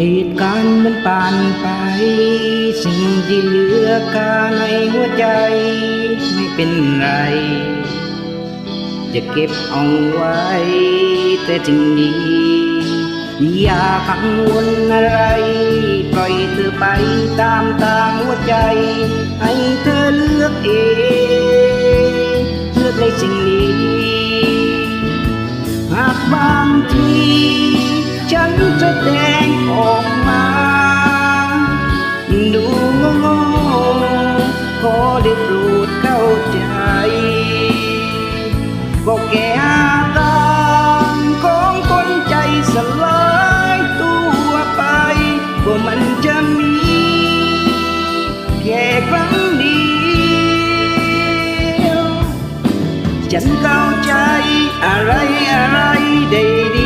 เหตุการณ์มันผ่านไป สิ่งที่เหลือกาในหัวใจ ไม่เป็นไร จะเก็บเอาไว้ แต่สิ่งดีอย่ากังวลอะไร ปล่อยเธอไปตามทางหัวใจ ให้เธอเลือกเองเลือกในสิ่งนี้ หากบางที ฉันแดงออกมา ดูโง่ๆขอได้โปรดเข้าใจบอกแก่อาการของคนใจสลายตัวไปว่ามันจะมีแค่ครั้งเดียวฉันเข้าใจอะไรอะไรได้ดี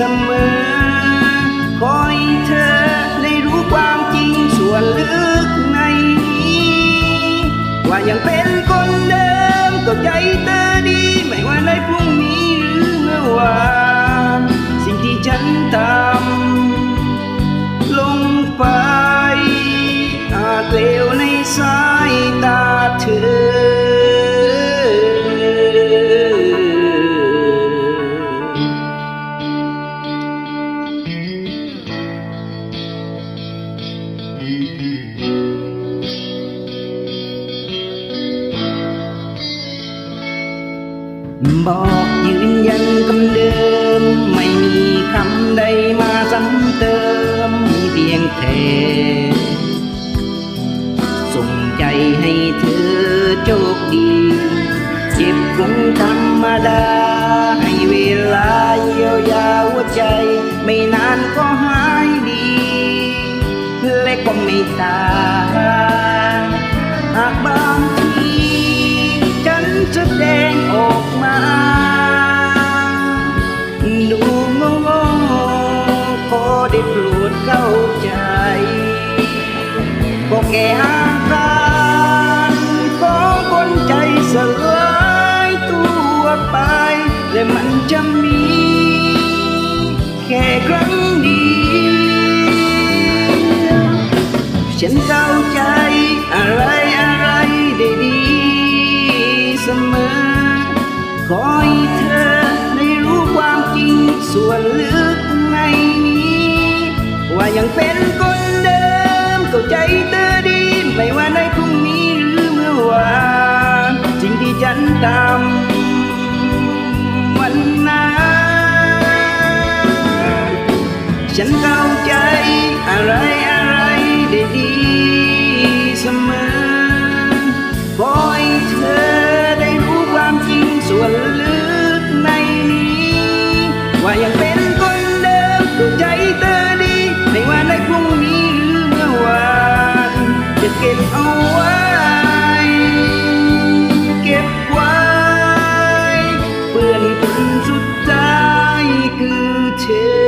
สมอ ขอให้เธอได้รู้ความจริงส่วนลึกในนี้ ว่ายังเป็นคนเดิมก็ใจเธอ บอกยืนยันคำเดิม ไม่มีคำใดมาซ้ำเติมมีเพียงแค่ส่งใจให้เธอโชคดี เจ็บคงธรรมดา ให้เวลาเยียวยาหัวใจ ไม่นานก็หาย ไม่ตายหากบางทีฉันแสดงออกมา ดูโง่ๆขอได้โปรดเข้าใจก็แค่อาการของคนใจสลายตัวไป และมันจะมี แค่ครั้งเดียว ฉันเข้าใจอะไรอะไรได้ดีเสมอ ขอให้เธอได้รู้ความจริงส่วนลึกในนี้ ว่ายังเป็นคนเดิมเข้าใจเธอดี ไม่ว่าในพรุ่งนี้หรือเมื่อวานสิ่งที่ฉันทำวันนั้นฉันเข้าใจ เก็บเอาไว้ เก็บไว้เปื่อนคนสุดท้ายคือเธอ